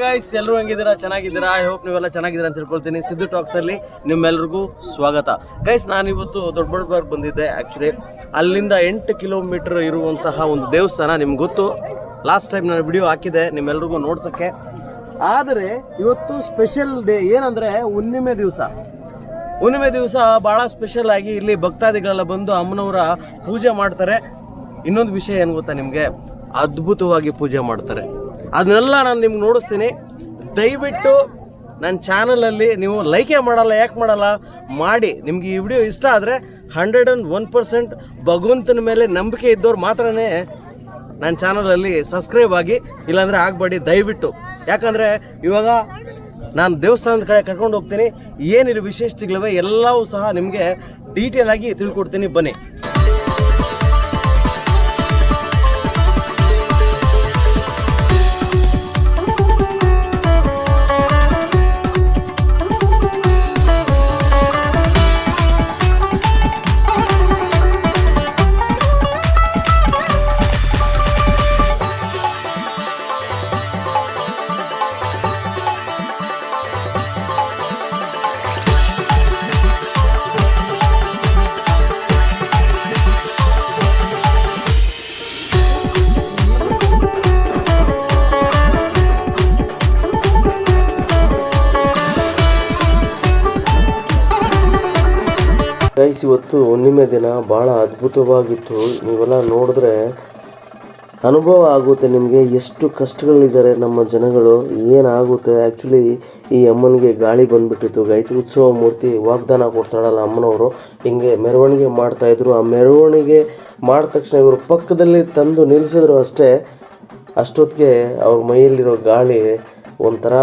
Guys ಎಲ್ಲರೂ ಹೆಂಗಿದ್ದೀರಾ? ಚೆನ್ನಾಗಿದ್ದೀರಾ? I hope ನೀವೆಲ್ಲ ಚೆನ್ನಾಗಿದ್ದೀರಾ ಅಂತ ತಿಳ್ಕೊಳ್ತೀನಿ. ಸಿದ್ದು ಟಾಕ್ಸ್ ಅಲ್ಲಿ ನಿಮ್ಮೆಲ್ರಿಗೂ ಸ್ವಾಗತ. ಗೈಸ್ ನಾನು ಇವತ್ತು ದೊಡ್ಡಬಳ್ಳಾಪುರ ಬಂದಿದ್ದೆ ಆ್ಯಕ್ಚುಲಿ ಅಲ್ಲಿಂದ ಎಂಟು ಕಿಲೋಮೀಟರ್ ಇರುವಂತಹ ಒಂದು ದೇವಸ್ಥಾನ, ನಿಮ್ಗೆ ಗೊತ್ತು. ಲಾಸ್ಟ್ ಟೈಮ್ ನಾನು ವಿಡಿಯೋ ಹಾಕಿದೆ, ನಿಮ್ಮೆಲ್ರಿಗೂ ನೋಡ್ಸೋಕ್ಕೆ. ಆದರೆ, ಇವತ್ತು ಸ್ಪೆಷಲ್ ಡೇ ಏನಂದ್ರೆ, ಹುಣ್ಣಿಮೆ ದಿವಸ. ಹುಣ್ಣಿಮೆ ದಿವಸ ಬಹಳ ಸ್ಪೆಷಲ್ ಆಗಿ ಇಲ್ಲಿ ಭಕ್ತಾದಿಗಳೆಲ್ಲ ಬಂದು ಅಮ್ಮನವರ ಪೂಜೆ ಮಾಡ್ತಾರೆ. ಇನ್ನೊಂದು ವಿಷಯ ಏನು ಗೊತ್ತಾ ನಿಮಗೆ? ಅದ್ಭುತವಾಗಿ ಪೂಜೆ ಮಾಡ್ತಾರೆ. ಅದನ್ನೆಲ್ಲ ನಾನು ನಿಮ್ಗೆ ನೋಡಿಸ್ತೀನಿ. ದಯವಿಟ್ಟು ನನ್ನ ಚಾನಲಲ್ಲಿ ನೀವು ಲೈಕೇ ಮಾಡಲ್ಲ, ಯಾಕೆ ಮಾಡಲ್ಲ, ಮಾಡಿ. ನಿಮಗೆ ಈ ವಿಡಿಯೋ ಇಷ್ಟ ಆದರೆ ಹಂಡ್ರೆಡ್ ಆ್ಯಂಡ್ ಒನ್ ಪರ್ಸೆಂಟ್ ಭಗವಂತನ ಮೇಲೆ ನಂಬಿಕೆ ಇದ್ದವ್ರು ಮಾತ್ರ ನನ್ನ ಚಾನಲಲ್ಲಿ ಸಬ್ಸ್ಕ್ರೈಬ್ ಆಗಿ, ಇಲ್ಲಾಂದರೆ ಆಗಬೇಡಿ, ದಯವಿಟ್ಟು. ಯಾಕಂದರೆ ಇವಾಗ ನಾನು ದೇವಸ್ಥಾನದ ಕಡೆ ಕರ್ಕೊಂಡು ಹೋಗ್ತೀನಿ. ಏನಿರೋ ವಿಶೇಷತೆಗಳಿವೆ ಎಲ್ಲವೂ ಸಹ ನಿಮಗೆ ಡೀಟೇಲ್ ಆಗಿ ತಿಳ್ಕೊಡ್ತೀನಿ. ಬನ್ನಿ. ಗೈಸ್ ಇವತ್ತು ಹುಣ್ಣಿಮೆ ದಿನ ಭಾಳ ಅದ್ಭುತವಾಗಿತ್ತು. ನೀವೆಲ್ಲ ನೋಡಿದ್ರೆ ಅನುಭವ ಆಗುತ್ತೆ ನಿಮಗೆ, ಎಷ್ಟು ಕಷ್ಟಗಳಿದ್ದಾರೆ ನಮ್ಮ ಜನಗಳು, ಏನಾಗುತ್ತೆ. ಆ್ಯಕ್ಚುಲಿ ಈ ಅಮ್ಮನಿಗೆ ಗಾಳಿ ಬಂದುಬಿಟ್ಟಿತ್ತು. ಗಾಯತ್ರಿ ಉತ್ಸವ ಮೂರ್ತಿ ವಾಗ್ದಾನ ಕೊಡ್ತಾಳಲ್ಲ ಅಮ್ಮನವರು. ಹಿಂಗೆ ಮೆರವಣಿಗೆ ಮಾಡ್ತಾಯಿದ್ರು ಆ ಮೆರವಣಿಗೆ ಮಾಡಿದ ತಕ್ಷಣ ಇವರು ಪಕ್ಕದಲ್ಲಿ ತಂದು ನಿಲ್ಲಿಸಿದ್ರು ಅಷ್ಟೇ. ಅಷ್ಟೊತ್ತಿಗೆ ಅವ್ರ ಮೈಯಲ್ಲಿರೋ ಗಾಳಿ ಒಂಥರ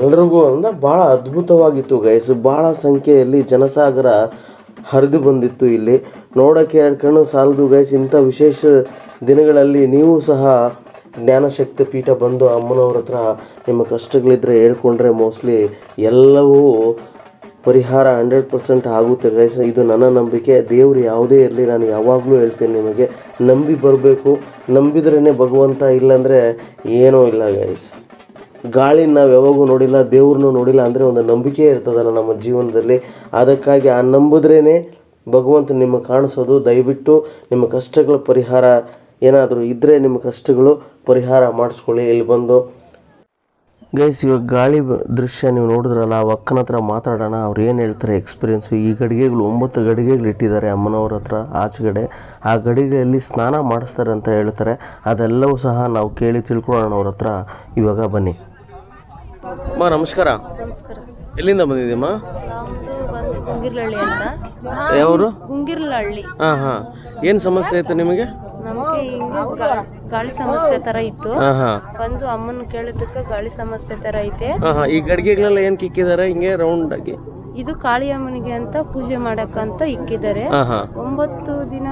ಎಲ್ರಿಗೂ ಅಂದ್ರೆ ಭಾಳ ಅದ್ಭುತವಾಗಿತ್ತು ಗೈಸ್. ಭಾಳ ಸಂಖ್ಯೆಯಲ್ಲಿ ಜನಸಾಗರ ಹರಿದು ಬಂದಿತ್ತು ಇಲ್ಲಿ. ನೋಡೋಕ್ಕೆ ಎರಡು ಕಣ್ಣು ಸಾಲದು ಗೈಸ್ ಇಂಥ ವಿಶೇಷ ದಿನಗಳಲ್ಲಿ ನೀವು ಸಹ ಜ್ಞಾನಶಕ್ತಿ ಪೀಠ ಬಂದು ಅಮ್ಮನವ್ರ ಹತ್ರ ನಿಮ್ಮ ಕಷ್ಟಗಳಿದ್ರೆ ಹೇಳ್ಕೊಂಡ್ರೆ ಮೋಸ್ಟ್ಲಿ ಎಲ್ಲವೂ ಪರಿಹಾರ ಹಂಡ್ರೆಡ್ ಪರ್ಸೆಂಟ್ ಆಗುತ್ತೆ ಗೈಸ್ ಇದು ನನ್ನ ನಂಬಿಕೆ, ದೇವರು ಯಾವುದೇ ಇರಲಿ, ನಾನು ಯಾವಾಗಲೂ ಹೇಳ್ತೇನೆ ನಿಮಗೆ, ನಂಬಿ ಬರಬೇಕು. ನಂಬಿದ್ರೇ ಭಗವಂತ ಇಲ್ಲಾಂದರೆ ಏನೂ ಇಲ್ಲ ಗೈಸ್ ಗಾಳಿ ನಾವು ಯಾವಾಗೂ ನೋಡಿಲ್ಲ, ದೇವ್ರನ್ನೂ ನೋಡಿಲ್ಲ ಅಂದರೆ ಒಂದು ನಂಬಿಕೆ ಇರ್ತದಲ್ಲ ನಮ್ಮ ಜೀವನದಲ್ಲಿ. ಅದಕ್ಕಾಗಿ ಆ ನಂಬಿದ್ರೇ ಭಗವಂತ ನಿಮಗೆ ಕಾಣಿಸೋದು. ದಯವಿಟ್ಟು ನಿಮ್ಮ ಕಷ್ಟಗಳ ಪರಿಹಾರ ಏನಾದರೂ ಇದ್ದರೆ ನಿಮ್ಮ ಕಷ್ಟಗಳು ಪರಿಹಾರ ಮಾಡಿಸ್ಕೊಳ್ಳಿ. ಇಲ್ಲಿ ಬಂದು, ಗೈಸ್, ಇವಾಗ ಗಾಳಿ ದೃಶ್ಯ ನೀವು ನೋಡಿದ್ರಲ್ಲ, ಆ ಅಕ್ಕನ ಹತ್ರ ಮಾತಾಡೋಣ. ಅವ್ರು ಏನು ಹೇಳ್ತಾರೆ ಎಕ್ಸ್ಪೀರಿಯೆನ್ಸು ಈ ಗಡಿಗೆಗಳು, ಒಂಬತ್ತು ಗಡಿಗೆಗಳು ಇಟ್ಟಿದ್ದಾರೆ ಅಮ್ಮನವ್ರ ಹತ್ರ, ಆಚೆಗಡೆ. ಆ ಗಡಿಗೆಯಲ್ಲಿ ಸ್ನಾನ ಮಾಡಿಸ್ತಾರೆ ಅಂತ ಹೇಳ್ತಾರೆ. ಅದೆಲ್ಲವೂ ಸಹ ನಾವು ಕೇಳಿ ತಿಳ್ಕೊಳ್ಳೋಣ ಅವ್ರ ಹತ್ರ. ಇವಾಗ ಬನ್ನಿ. ಅಮ್ಮ ನಮಸ್ಕಾರ. ನಮಸ್ಕಾರ. ಎಲ್ಲಿಂದ ಬಂದಿದ್ದೀಮ್ಮ ನಮ್ದು ಗುಂಗಿರ್ಲಹಳ್ಳಿ ಅಂತ. ಯಾವರು? ಗುಂಗಿರ್ಲಹಳ್ಳಿ ಹಾಂ ಹಾಂ. ಏನು ಸಮಸ್ಯೆ ಆಯ್ತು ನಿಮಗೆ? ನಮಗೆ ಹಿಂಗೆ ಗಾ- ಗಾಳಿ ಸಮಸ್ಯೆ ತರ ಇತ್ತು. ಹಾಂ ಹಾಂ. ಬಂದು ಅಮ್ಮನ ಕೇಳಿದ್ದಕ್ಕೆ ಗಾಳಿ ಸಮಸ್ಯೆ ತರ ಐತೆ. ಹಾಂ ಹಾಂ. ಈ ಗಡಿಗೆಗಳೆಲ್ಲ ಏನು ಕಿಕ್ಕಿದ್ದಾರೆ ಹಿಂಗೆ ರೌಂಡ್ ಆಗಿ. ಇದು ಕಾಳಿಯಮ್ಮನಿಗೆ ಅಂತ ಪೂಜೆ ಮಾಡಕ್ಕಂತ ಇಕ್ಕಿದ್ದಾರೆ. ಒಂಬತ್ತು ದಿನ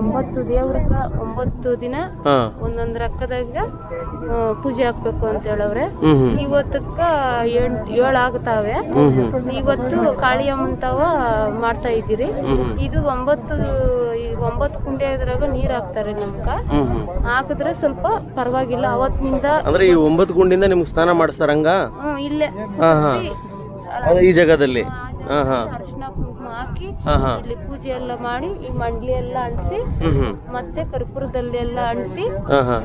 ಒಂಬತ್ತು ದೇವ್ರಗ ಒಂಬತ್ತು ದಿನ ಒಂದೊಂದು ರಕ್ಕದಾಗ ಪೂಜೆ ಹಾಕ್ಬೇಕು ಅಂತ ಹೇಳವ್ರೆ. ಇವತ್ತಕ್ಕ ಏಳ್ ಆಗ್ತಾವೆ. ಇವತ್ತು ಕಾಳಿಯಮ್ಮನ್ ತಾವ ಮಾಡ್ತಾ ಇದ್ದೀರಿ. ಇದು ಒಂಬತ್ತು ಒಂಬತ್ತು ಕುಂಡೆ ಇದ್ರಾಗ ನೀರ್ ಹಾಕ್ತಾರೆ ನಮ್ಗ ಹಾಕಿದ್ರೆ ಸ್ವಲ್ಪ ಪರವಾಗಿಲ್ಲ. ಅವತ್ತಿನಿಂದ ಅಂದ್ರೆ ಈ ಒಂಬತ್ತು ಗುಂಡಿಂದ ನಿಮ್ಗೆ ಸ್ನಾನ ಮಾಡಿಸ್ತಾರಂಗ? ಹ್ಮ್ ಇಲ್ಲೇ. ಹಾ ಈ ಜಾಗದಲ್ಲಿ. ಹಾ ಹಾ. ಅರಿಶಿನ ಕುಂಕುಮ ಹಾಕಿ ಹಾ ಹಾ. ಇಲ್ಲಿ ಪೂಜೆ ಎಲ್ಲ ಮಾಡಿ ಈ ಮಂಡ್ಲಿ ಎಲ್ಲ ಅಣಿಸಿ ಹ್ಮ್ ಹ್ಮ್. ಮತ್ತೆ ಕರ್ಪೂರದಲ್ಲಿ ಎಲ್ಲ ಅಣಿಸಿ ಹಾ ಹಾ.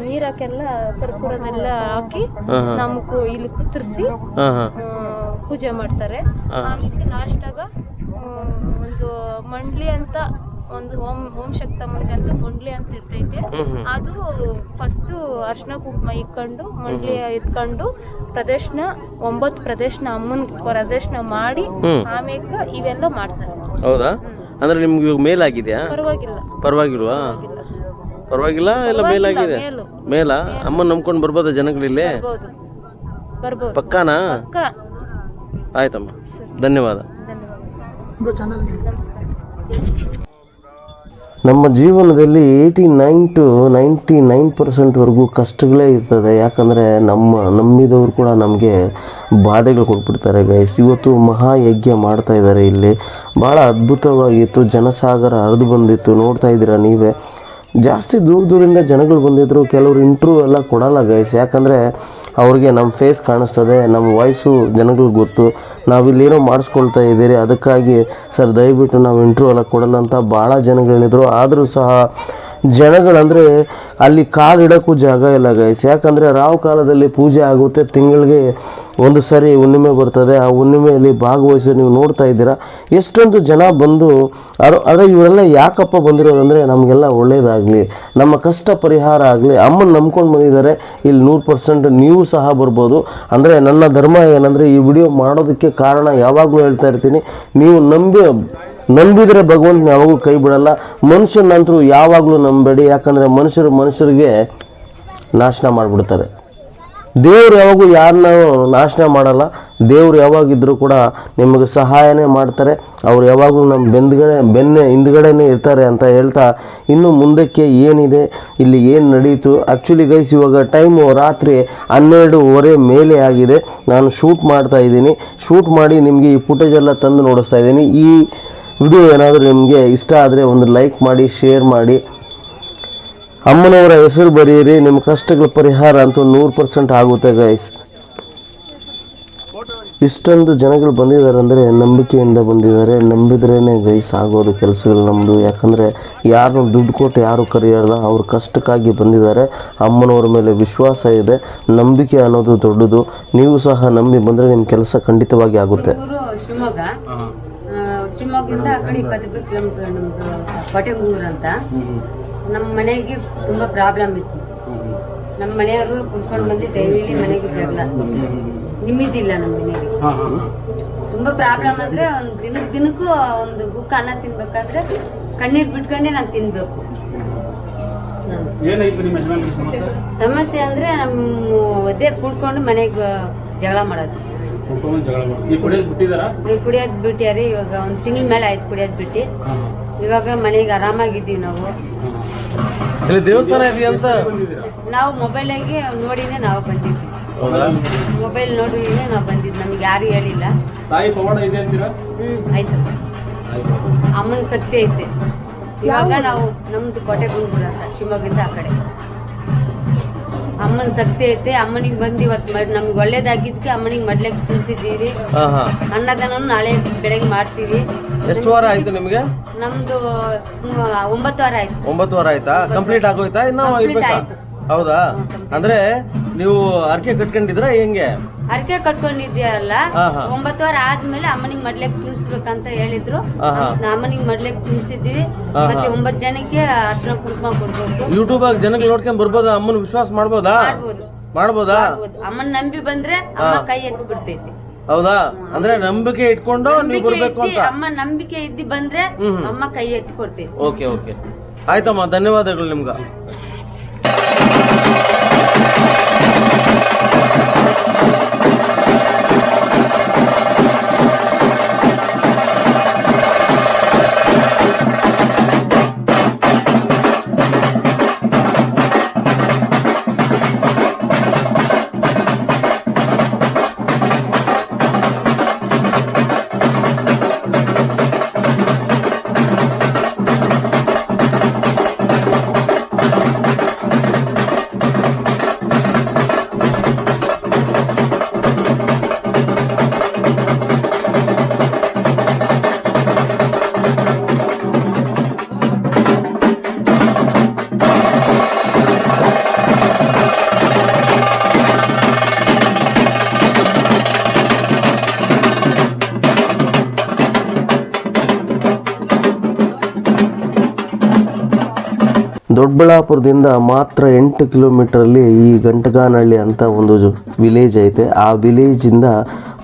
ಕರ್ಪೂರದೆಲ್ಲ ಹಾಕಿ ಹಾ ಹಾ. ನಮ್ಗೂ ಇಲ್ಲಿ ಕುತ್ತರಿಸಿ ಹಾ ಹಾ. ಪೂಜೆ ಮಾಡ್ತಾರೆ. ಆಮೇಲೆ ಲಾಸ್ಟಾಗ ಒಂದು ಮಂಡ್ಲಿ ಅಂತ ಒಂದು ಓಂ ಓಂ ಶಕ್ತಮ್ಮನಿಗೆ ಅಂತ ಮುಂಡ್ಲಿ ಅಂತ ಇರ್ತೈತೆ. ಅದು ಫಸ್ಟ್ ಅರ್ಶನ ಕುಂಕುಮ ಇಟ್ಕೊಂಡು ಮುಂಡ್ಲಿ ಇಟ್ಕೊಂಡು ಪ್ರದರ್ಶನ ಒಂಬತ್ತು ಪ್ರದರ್ಶನ ಅಮ್ಮನ ಪ್ರದರ್ಶನ ಮಾಡಿ ಆಮೇಲೆ ಇವೆಲ್ಲ ಮಾಡ್ತಾರೆ. ಹೌದಾ? ಅಂದ್ರೆ ನಿಮ್ಗೆ ಇವಾಗ ಮೇಲಾಗಿದೆಯಾ? ಪರವಾಗಿಲ್ಲ. ಪರವಾಗಿಲ್ವಾ? ಪರವಾಗಿಲ್ಲ. ಇಲ್ಲ ಎಲ್ಲ ಮೇಲಾಗಿದೆ? ಮೇಲು. ಮೇಲ? ಅಮ್ಮ ನಂಬ್ಕೊಂಡು ಬರ್ಬೋದಾ ಜನಗಳಿಲ್ಲಿ? ಪಕ್ಕಾನಾ? ಆಯ್ತಮ್ಮ. ಧನ್ಯವಾದ. ಧನ್ಯವಾದ. ನಮಸ್ಕಾರ. ನಮ್ಮ ಜೀವನದಲ್ಲಿ eighty nine to ninety nine ಪರ್ಸೆಂಟ್ವರೆಗೂ ಕಷ್ಟಗಳೇ ಇರ್ತದೆ. ಯಾಕಂದರೆ ನಮ್ಮ ನಂಬಿದವರು ಕೂಡ ನಮಗೆ ಬಾಧೆಗಳು ಕೊಟ್ಬಿಡ್ತಾರೆ ಗೈಸ್ ಇವತ್ತು ಮಹಾಯಜ್ಞ ಮಾಡ್ತಾ ಇದ್ದಾರೆ ಇಲ್ಲಿ. ಭಾಳ ಅದ್ಭುತವಾಗಿತ್ತು. ಜನಸಾಗರ ಹರಿದು ಬಂದಿತ್ತು. ನೋಡ್ತಾ ಇದ್ದೀರಾ ನೀವೇ? ಜಾಸ್ತಿ ದೂರ ದೂರಿಂದ ಜನಗಳು ಬಂದಿದ್ದರು ಕೆಲವರು ಇಂಟ್ರೂ ಎಲ್ಲ ಕೊಡಲ್ಲ ಗೈಸ್ ಯಾಕಂದರೆ ಅವ್ರಿಗೆ ನಮ್ಮ ಫೇಸ್ ಕಾಣಿಸ್ತದೆ. ನಮ್ಮ ವಾಯ್ಸು ಜನಗಳಿಗೆ ಗೊತ್ತು. ನಾವಿಲ್ಲೇನೋ ಮಾಡಿಸ್ಕೊಳ್ತಾ ಇದ್ದೀರಿ. ಅದಕ್ಕಾಗಿ ಸರ್, ದಯವಿಟ್ಟು ನಾವು ಇಂಟ್ರ್ಯೂ ಎಲ್ಲ ಕೊಡಲ್ಲ ಅಂತ ಭಾಳ ಜನಗಳಿದ್ರು. ಆದರೂ ಸಹ ಜನಗಳಂದರೆ ಅಲ್ಲಿ ಕಾಲಿಡೋಕ್ಕೂ ಜಾಗ ಇಲ್ಲ ಗೈಸ್ ಯಾಕಂದರೆ ರಾವ್ ಕಾಲದಲ್ಲಿ ಪೂಜೆ ಆಗುತ್ತೆ, ತಿಂಗಳಿಗೆ ಒಂದು ಸರಿ ಹುಣ್ಣಿಮೆ ಬರ್ತದೆ. ಆ ಹುಣ್ಣಿಮೆಯಲ್ಲಿ ಭಾಗವಹಿಸಿ ನೀವು ನೋಡ್ತಾ ಇದ್ದೀರಾ? ಎಷ್ಟೊಂದು ಜನ ಬಂದು, ಅರ ಆದರೆ ಇವರೆಲ್ಲ ಯಾಕಪ್ಪ ಬಂದಿರೋದಂದರೆ ನಮಗೆಲ್ಲ ಒಳ್ಳೆಯದಾಗಲಿ ನಮ್ಮ ಕಷ್ಟ ಪರಿಹಾರ ಆಗಲಿ. ಅಮ್ಮನ ನಂಬ್ಕೊಂಡು ಬಂದಿದ್ದಾರೆ, ಇಲ್ಲಿ ನೂರು ಪರ್ಸೆಂಟ್ ನೀವು ಸಹ ಬರ್ಬೋದು. ಅಂದರೆ ನನ್ನ ಧರ್ಮ ಏನಂದರೆ ಈ ವಿಡಿಯೋ ಮಾಡೋದಕ್ಕೆ ಕಾರಣ ಯಾವಾಗಲೂ ಹೇಳ್ತಾ ಇರ್ತೀನಿ. ನೀವು ನಂಬಿ ನಂಬಿದರೆ ಭಗವಂತನ ಯಾವಾಗೂ ಕೈ ಬಿಡಲ್ಲ. ಮನುಷ್ಯನಂತರೂ ಯಾವಾಗಲೂ ನಂಬಬೇಡಿ ಯಾಕಂದರೆ ಮನುಷ್ಯರು ಮನುಷ್ಯರಿಗೆ ನಾಶನ ಮಾಡಿಬಿಡ್ತಾರೆ. ದೇವ್ರು ಯಾವಾಗೂ ಯಾರನ್ನ ನಾಶನ ಮಾಡಲ್ಲ. ದೇವ್ರು ಯಾವಾಗಿದ್ದರೂ ಕೂಡ ನಿಮಗೆ ಸಹಾಯನೇ ಮಾಡ್ತಾರೆ. ಅವ್ರು ಯಾವಾಗಲೂ ನಮ್ಮ ಬೆಂದ್ಗಡೆ, ಬೆನ್ನೆ, ಹಿಂದ್ಗಡೆನೇ ಇರ್ತಾರೆ ಅಂತ ಹೇಳ್ತಾ ಇನ್ನು ಮುಂದಕ್ಕೆ ಏನಿದೆ? ಇಲ್ಲಿ ಏನು ನಡೀತು? ಆ್ಯಕ್ಚುಲಿ ಗೈಸ್ ಇವಾಗ ಟೈಮು ರಾತ್ರಿ ಹನ್ನೆರಡುವರೆ ಮೇಲೆ ಆಗಿದೆ. ನಾನು ಶೂಟ್ ಮಾಡ್ತಾ ಇದ್ದೀನಿ. ಶೂಟ್ ಮಾಡಿ ನಿಮಗೆ ಈ ಫುಟೇಜೆಲ್ಲ ತಂದು ನೋಡಿಸ್ತಾ ಇದ್ದೀನಿ. ಈ ವಿಡಿಯೋ ಏನಾದರೂ ನಿಮಗೆ ಇಷ್ಟ ಆದರೆ ಒಂದು ಲೈಕ್ ಮಾಡಿ ಶೇರ್ ಮಾಡಿ. ಅಮ್ಮನವರ ಹೆಸರು ಬರೆಯಿರಿ ನಿಮ್ಮ ಕಷ್ಟಗಳ ಪರಿಹಾರ ಅಂತೂ ನೂರು ಪರ್ಸೆಂಟ್ ಆಗುತ್ತೆ ಗೈಸ್ ಇಷ್ಟೊಂದು ಜನಗಳು ಬಂದಿದ್ದಾರೆ ಅಂದರೆ ನಂಬಿಕೆಯಿಂದ ಬಂದಿದ್ದಾರೆ. ನಂಬಿದ್ರೇ ಗೈಸ್ ಆಗೋದು ಕೆಲಸಗಳು ನಮ್ಮದು ಯಾಕಂದರೆ ಯಾರು ದುಡ್ಡು ಕೊಟ್ಟು ಯಾರು ಕರೆಯಲ್ಲ. ಅವ್ರ ಕಷ್ಟಕ್ಕಾಗಿ ಬಂದಿದ್ದಾರೆ. ಅಮ್ಮನವರ ಮೇಲೆ ವಿಶ್ವಾಸ ಇದೆ. ನಂಬಿಕೆ ಅನ್ನೋದು ದೊಡ್ಡದು. ನೀವು ಸಹ ನಂಬಿ ಬಂದರೆ ನಿಮ್ಮ ಕೆಲಸ ಖಂಡಿತವಾಗಿ ಆಗುತ್ತೆ. ಶಿವಮೊಗ್ಗದಿಂದ ಆ ಕಡೆ ಇಪ್ಪತ್ತು ಕಿಲೋಮೀಟರ್ ನಮ್ದು ಕೋಟೆಗೂರು ಅಂತ. ನಮ್ಮ ಮನೆಗೆ ತುಂಬಾ ಪ್ರಾಬ್ಲಮ್ ಇತ್ತು. ನಮ್ಮ ಮನೆಯವರು ಕುಡ್ಕೊಂಡು ಬಂದು ಡೈಲಿ ಮನೆಗೆ ಜಗಳ. ನಿಮ್ಮಿದಿಲ್ಲ ನಮ್ಮ ಮನೆಗೆ ತುಂಬಾ ಪ್ರಾಬ್ಲಮ್ ಅಂದ್ರೆ ಒಂದು ದಿನಕ್ಕೆ ದಿನಕ್ಕೂ ಒಂದು ಬುಕ್ ಅನ್ನ ತಿನ್ಬೇಕಾದ್ರೆ ಕಣ್ಣೀರ್ ಬಿಟ್ಕೊಂಡೆ ನಾನು ತಿನ್ಬೇಕು. ಸಮಸ್ಯೆ? ಅಂದ್ರೆ ನಮ್ಮ ಒದ್ದೆ ಕೂಡ್ಕೊಂಡು ಮನೆಗೆ ಜಗಳ ಮಾಡೋದು. ಕುಡ್ಕೊಂಡು ಜಗಳ ನೀವು ಕುಡಿಯೋದು ಬಿಟ್ಟಿದ್ದಾರಾ? ಈಗ ಕುಡಿಯೋದ್ ಬಿಟ್ಟ್ಯಾರಿ ಇವಾಗ ಒಂದು ತಿಂಗಳ ಮೇಲೆ ಆಯ್ತು ಕುಡಿಯೋದ್ ಬಿಟ್ಟು. ಇವಾಗ ಮನೆಗೆ ಆರಾಮಾಗಿದ್ದೀವಿ ನಾವು. ಇಲ್ಲಿ ದೇವಸ್ಥಾನ ಇದೆಯಂತ ನಾವು ಮೊಬೈಲಾಗೆ ನೋಡಿನೇ ನಾವು ಬಂದಿದ್ವಿ. ಹೌದಾ? ಮೊಬೈಲ್ ನೋಡಿನೇ ನಾವು ಬಂದಿದ್ದು ನಮಗೆ ಯಾರು ಹೇಳಿಲ್ಲ. ತಾಯಿ ಪವಾಡ ಇದೆ ಅಂತೀರಾ? ಹ್ಮ್ ಆಯ್ತು. ಅಮ್ಮನ ಸತ್ಯ ಐತೆ. ಇವಾಗ ನಾವು ನಮ್ದು ಕೋಟೆ ಗುಂಡ್ಬುರ ಅಂತ ಶಿವಮೊಗ್ಗದಿಂದ ಆ ಕಡೆ. ಅಮ್ಮನ ಶಕ್ತಿ ಐತೆ ಅಮ್ಮನಿಗೆ ಬಂದು ಇವತ್ತು ನಮ್ಗೆ ಒಳ್ಳೇದಾಗಿದ್ದಕ್ಕೆ ಅಮ್ಮನಿಗೆ ಮಡ್ಲಕ್ಕೆ ತುಂಬಿಸಿದ್ದೀವಿ. ಹಾಂ ನಾಳೆ ಬೆಳಗ್ಗೆ ಮಾಡ್ತೀವಿ. ಎಷ್ಟು ವಾರ ಆಯ್ತು ನಿಮಗೆ? ನಮ್ದು ಒಂಬತ್ತು ವಾರ ಆಯ್ತು. ಒಂಬತ್ತು ವಾರ ಆಯ್ತಾ? ಕಂಪ್ಲೀಟ್ ಆಗೋಯ್ತಾ? ಇನ್ನೂ Complete ಇರ್ಬೇಕಾ? ಆಯ್ತು. ಹೌದಾ? ಅಂದ್ರೆ ನೀವು ಅರ್ಕೆ ಕಟ್ಕೊಂಡಿದ್ರ ಹೆಂಗೆ? ಅರ್ಕೆ ಹಾ. ಒಂಬತ್ತು ವಾರ ಆದ್ಮೇಲೆ ಅಮ್ಮನಿಗೆ ಮಡ್ಲೆಕ್ ತುಂಬಿಸ್ಬೇಕಂತ ಹೇಳಿದ್ರು. ಅಮ್ಮನಿಗೆ ಮಡ್ಲೆಕ್ ತುಂಬಿಸಿದ್ವಿ ಮತ್ತೆ. ಒಂಬತ್ತು ಜನಕ್ಕೆ ಅರ್ಶನ ಕುಂಕುಮ ಕೊಡ್ಬೇಕು. ಯೂಟ್ಯೂಬ್ ಜನಗಳು ನೋಡ್ಕೊಂಡ್ ಬರ್ಬೋದ ಅಮ್ಮನ ವಿಶ್ವಾಸ ಮಾಡ್ಬೋದಾ? ಮಾಡ್ಬೋದು. ಅಮ್ಮನ ನಂಬಿ ಬಂದ್ರೆ ಅಮ್ಮ ಕೈ ಎತ್ತಿ ಬಿಡ್ತೈತಿ. ಹೌದಾ? ಅಂದ್ರೆ ನಂಬಿಕೆ ಇಟ್ಕೊಂಡು ನೀವು ಬರ್ಬೇಕು ಅಂತ? ಅಮ್ಮ ನಂಬಿಕೆ ಇದ್ದಿ ಬಂದ್ರೆ. ಅಮ್ಮ ಕೈ ಎತ್ತಿ ಕೊಡ್ತೈತಿ. Okay okay. ಆಯ್ತಮ್ಮ ಧನ್ಯವಾದಗಳು ನಿಮ್ಗೆ. ದೊಡ್ಡಬಳ್ಳಾಪುರದಿಂದ ಮಾತ್ರ ಎಂಟು ಕಿಲೋಮೀಟ್ರಲ್ಲಿ ಈ ಗಂಟಗಾನಹಳ್ಳಿ ಅಂತ ಒಂದು ವಿಲೇಜ್ ಐತೆ. ಆ ವಿಲೇಜಿಂದ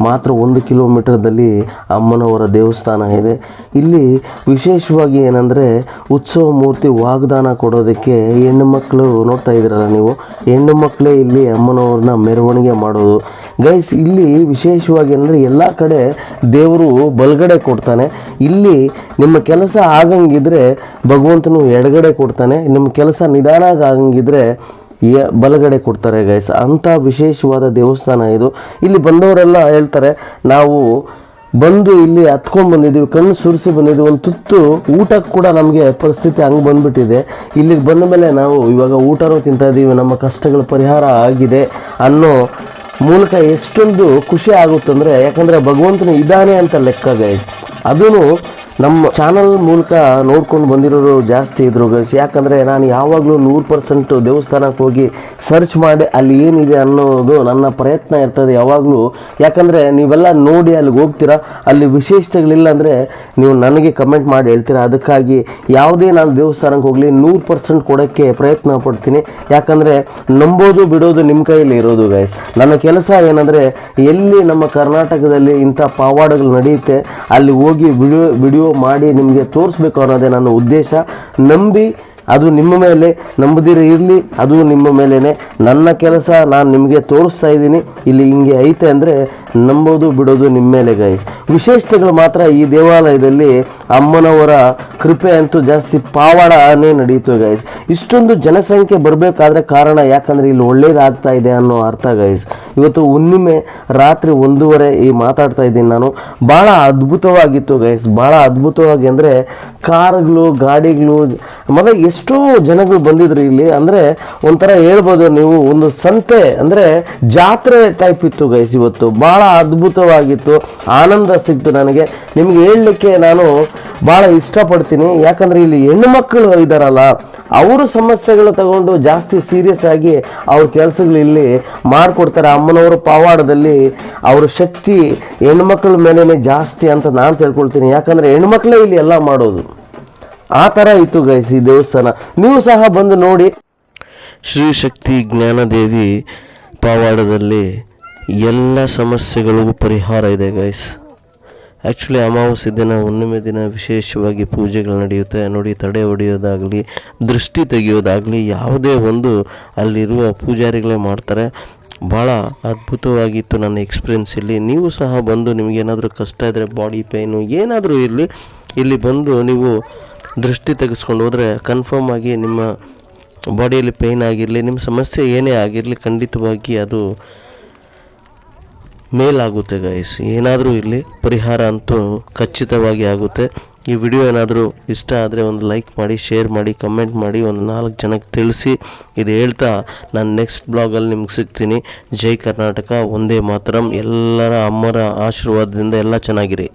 ಮಾತ್ರ ಒಂದು ಕಿಲೋಮೀಟ್ರದಲ್ಲಿ ಅಮ್ಮನವರ ದೇವಸ್ಥಾನ ಇದೆ. ಇಲ್ಲಿ ವಿಶೇಷವಾಗಿ ಏನಂದರೆ ಉತ್ಸವ ಮೂರ್ತಿ ವಾಗ್ದಾನ ಕೊಡೋದಕ್ಕೆ ಹೆಣ್ಣು ಮಕ್ಕಳು ನೋಡ್ತಾ ಇದ್ದೀರಲ್ಲ ನೀವು? ಹೆಣ್ಣು ಮಕ್ಕಳೇ ಇಲ್ಲಿ ಅಮ್ಮನವ್ರನ್ನ ಮೆರವಣಿಗೆ ಮಾಡೋದು. ಗೈಸ್ ಇಲ್ಲಿ ವಿಶೇಷವಾಗಿ ಅಂದರೆ ಎಲ್ಲ ಕಡೆ ದೇವರು ಬಲಗಡೆ ಕೊಡ್ತಾನೆ. ಇಲ್ಲಿ ನಿಮ್ಮ ಕೆಲಸ ಆಗಂಗಿದ್ರೆ ಭಗವಂತನು ಎಡಗಡೆ ಕೊಡ್ತಾನೆ. ನಿಮ್ಮ ಕೆಲಸ ನಿಧಾನ ಆಗಂಗಿದ್ರೆ ಬಲಗಡೆ ಕೊಡ್ತಾರೆ ಗೈಸ್ ಅಂಥ ವಿಶೇಷವಾದ ದೇವಸ್ಥಾನ ಇದು. ಇಲ್ಲಿ ಬಂದವರೆಲ್ಲ ಹೇಳ್ತಾರೆ, ನಾವು ಬಂದು ಇಲ್ಲಿ ಹತ್ಕೊಂಡು ಬಂದಿದ್ದೀವಿ ಕಣ್ಣು ಸುರಿಸಿ ಬಂದಿದ್ದೀವಿ ಒಂದು ತುತ್ತು ಊಟಕ್ಕೆ ಕೂಡ ನಮಗೆ ಪರಿಸ್ಥಿತಿ ಹಂಗೆ ಬಂದುಬಿಟ್ಟಿದೆ. ಇಲ್ಲಿಗೆ ಬಂದ ಮೇಲೆ ನಾವು ಇವಾಗ ಊಟನೂ ತಿಂತಾ ಇದ್ದೀವಿ ನಮ್ಮ ಕಷ್ಟಗಳ ಪರಿಹಾರ ಆಗಿದೆ ಅನ್ನೋ ಮೂಲಕ ಎಷ್ಟೊಂದು ಖುಷಿ ಆಗುತ್ತಂದರೆ ಯಾಕಂದರೆ ಭಗವಂತನ ಇದ್ದಾನೆ ಅಂತ ಲೆಕ್ಕ ಗೈಸ್ ಅದೂ ನಮ್ಮ ಚಾನಲ್ ಮೂಲಕ ನೋಡ್ಕೊಂಡು ಬಂದಿರೋರು ಜಾಸ್ತಿ ಇದ್ರು ಗೈಸ್ ಯಾಕಂದರೆ ನಾನು ಯಾವಾಗಲೂ ನೂರು ಪರ್ಸೆಂಟ್ ದೇವಸ್ಥಾನಕ್ಕೆ ಹೋಗಿ ಸರ್ಚ್ ಮಾಡಿ ಅಲ್ಲಿ ಏನಿದೆ ಅನ್ನೋದು ನನ್ನ ಪ್ರಯತ್ನ ಇರ್ತದೆ ಯಾವಾಗಲೂ. ಯಾಕಂದರೆ ನೀವೆಲ್ಲ ನೋಡಿ ಅಲ್ಲಿಗೆ ಹೋಗ್ತೀರಾ, ಅಲ್ಲಿ ವಿಶೇಷತೆಗಳಿಲ್ಲ ಅಂದರೆ ನೀವು ನನಗೆ ಕಮೆಂಟ್ ಮಾಡಿ ಹೇಳ್ತೀರಾ. ಅದಕ್ಕಾಗಿ ಯಾವುದೇ ನಾನು ದೇವಸ್ಥಾನಕ್ಕೆ ಹೋಗಲಿ, ನೂರು ಪರ್ಸೆಂಟ್ ಕೊಡೋಕ್ಕೆ ಪ್ರಯತ್ನ ಪಡ್ತೀನಿ. ಯಾಕಂದರೆ ನಂಬೋದು ಬಿಡೋದು ನಿಮ್ಮ ಕೈಯಲ್ಲಿ ಇರೋದು ಗೈಸ್ ನನ್ನ ಕೆಲಸ ಏನಂದರೆ ಎಲ್ಲಿ ನಮ್ಮ ಕರ್ನಾಟಕದಲ್ಲಿ ಇಂಥ ಪಾವಾಡಗಳು ನಡೆಯುತ್ತೆ, ಅಲ್ಲಿ ಹೋಗಿ ವಿಡಿಯೋ ವಿಡಿಯೋ ಮಾಡಿ ನಿಮಗೆ ತೋರಿಸ್ಬೇಕು ಅನ್ನೋದೇ ನನ್ನ ಉದ್ದೇಶ. ನಂಬಿ ಅದು ನಿಮ್ಮ ಮೇಲೆ ನಂಬದಿರ ಇರಲಿ, ಅದು ನಿಮ್ಮ ಮೇಲೇ ನನ್ನ ಕೆಲಸ ನಾನು ನಿಮಗೆ ತೋರಿಸ್ತಾ ಇದ್ದೀನಿ. ಇಲ್ಲಿ ಹಿಂಗೆ ಐತೆ ಅಂದರೆ ನಂಬೋದು ಬಿಡೋದು ನಿಮ್ಮ ಮೇಲೆ ಗೈಸ್ ವಿಶೇಷತೆಗಳು ಮಾತ್ರ ಈ ದೇವಾಲಯದಲ್ಲಿ ಅಮ್ಮನವರ ಕೃಪೆ ಅಂತೂ ಜಾಸ್ತಿ ಪಾವಾಡನೇ ನಡೆಯಿತು ಗೈಸ್ ಇಷ್ಟೊಂದು ಜನಸಂಖ್ಯೆ ಬರಬೇಕಾದ್ರೆ ಕಾರಣ ಯಾಕಂದರೆ ಇಲ್ಲಿ ಒಳ್ಳೇದಾಗ್ತಾ ಇದೆ ಅನ್ನೋ ಅರ್ಥ ಗೈಸ್ ಇವತ್ತು ಹುಣ್ಣಿಮೆ, ರಾತ್ರಿ ಒಂದೂವರೆ ಈ ಮಾತಾಡ್ತಾ ಇದ್ದೀನಿ ನಾನು. ಭಾಳ ಅದ್ಭುತವಾಗಿತ್ತು ಗೈಸ್ ಭಾಳ ಅದ್ಭುತವಾಗಿ ಅಂದರೆ ಕಾರುಗಳು, ಗಾಡಿಗಳು, ಮತ್ತು ಎಷ್ಟೋ ಜನಗಳು ಬಂದಿದ್ರು ಇಲ್ಲಿ. ಅಂದರೆ ಒಂಥರ ಹೇಳ್ಬೋದು ನೀವು, ಒಂದು ಸಂತೆ, ಅಂದರೆ ಜಾತ್ರೆ ಟೈಪ್ ಇತ್ತು ಗೈಸ್ ಇವತ್ತು. ಭಾಳ ಅದ್ಭುತವಾಗಿತ್ತು, ಆನಂದ ಸಿಕ್ತು ನನಗೆ. ನಿಮಗೆ ಹೇಳಲಿಕ್ಕೆ ನಾನು ಭಾಳ ಇಷ್ಟಪಡ್ತೀನಿ. ಯಾಕಂದರೆ ಇಲ್ಲಿ ಹೆಣ್ಣು ಮಕ್ಕಳು ಇದ್ದಾರಲ್ಲ ಅವರು ಸಮಸ್ಯೆಗಳು ತಗೊಂಡು ಜಾಸ್ತಿ ಸೀರಿಯಸ್ ಆಗಿ ಅವ್ರ ಕೆಲಸಗಳು ಇಲ್ಲಿ ಮಾಡಿಕೊಡ್ತಾರೆ. ಅಮ್ಮನವರ ಪವಾಡದಲ್ಲಿ ಅವ್ರ ಶಕ್ತಿ ಹೆಣ್ಮಕ್ಳ ಮೇಲೇ ಜಾಸ್ತಿ ಅಂತ ನಾನು ತಿಳ್ಕೊಳ್ತೀನಿ. ಯಾಕಂದರೆ ಹೆಣ್ಮಕ್ಳೇ ಇಲ್ಲಿ ಎಲ್ಲ ಮಾಡೋದು. ಆ ಥರ ಇತ್ತು ಗೈಸ್ ಈ ದೇವಸ್ಥಾನ. ನೀವು ಸಹ ಬಂದು ನೋಡಿ. ಶ್ರೀ ಶಕ್ತಿ ಜ್ಞಾನದೇವಿ ಪಾವಾಡದಲ್ಲಿ ಎಲ್ಲ ಸಮಸ್ಯೆಗಳಿಗೂ ಪರಿಹಾರ ಇದೆ ಗೈಸ್ ಆ್ಯಕ್ಚುಲಿ ಅಮಾವಾಸ್ಯೆ ದಿನ, ಹುಣ್ಣಿಮೆ ದಿನ ವಿಶೇಷವಾಗಿ ಪೂಜೆಗಳು ನಡೆಯುತ್ತೆ. ನೋಡಿ, ತಡೆ ಹೊಡೆಯೋದಾಗಲಿ, ದೃಷ್ಟಿ ತೆಗೆಯೋದಾಗಲಿ, ಯಾವುದೇ ಒಂದು ಅಲ್ಲಿರುವ ಪೂಜಾರಿಗಳೇ ಮಾಡ್ತಾರೆ. ಭಾಳ ಅದ್ಭುತವಾಗಿತ್ತು ನನ್ನ ಎಕ್ಸ್ಪೀರಿಯನ್ಸ್ ಇಲ್ಲಿ. ನೀವು ಸಹ ಬಂದು ನಿಮಗೇನಾದರೂ ಕಷ್ಟ ಇದ್ದರೆ ಬಾಡಿ ಪೇಯ್ನು ಏನಾದರೂ ಇರಲಿ, ಇಲ್ಲಿ ಬಂದು ನೀವು ದೃಷ್ಟಿ ತೆಗೆಸ್ಕೊಂಡು ಹೋದರೆ ಕನ್ಫರ್ಮ್ ಆಗಿ ನಿಮ್ಮ ಬಾಡಿಯಲ್ಲಿ ಪೇಯ್ನ್ ಆಗಿರಲಿ, ನಿಮ್ಮ ಸಮಸ್ಯೆ ಏನೇ ಆಗಿರಲಿ, ಖಂಡಿತವಾಗಿ ಅದು ಮೇಲಾಗುತ್ತೆ ಗೈಸ್ ಏನಾದರೂ ಇರಲಿ, ಪರಿಹಾರ ಅಂತೂ ಖಚಿತವಾಗಿ ಆಗುತ್ತೆ. ಈ ವಿಡಿಯೋ ಏನಾದರೂ ಇಷ್ಟ ಆದರೆ ಒಂದು ಲೈಕ್ ಮಾಡಿ ಶೇರ್ ಮಾಡಿ ಕಮೆಂಟ್ ಮಾಡಿ, ಒಂದು ನಾಲ್ಕು ಜನಕ್ಕೆ ತಿಳಿಸಿ. ಇದು ಹೇಳ್ತಾ ನಾನು ನೆಕ್ಸ್ಟ್ ಬ್ಲಾಗಲ್ಲಿ ನಿಮ್ಗೆ ಸಿಗ್ತೀನಿ. ಜೈ ಕರ್ನಾಟಕ, ಒಂದೇ ಮಾತ್ರ. ಎಲ್ಲರ ಅಮ್ಮರ ಆಶೀರ್ವಾದದಿಂದ ಎಲ್ಲ ಚೆನ್ನಾಗಿರಿ.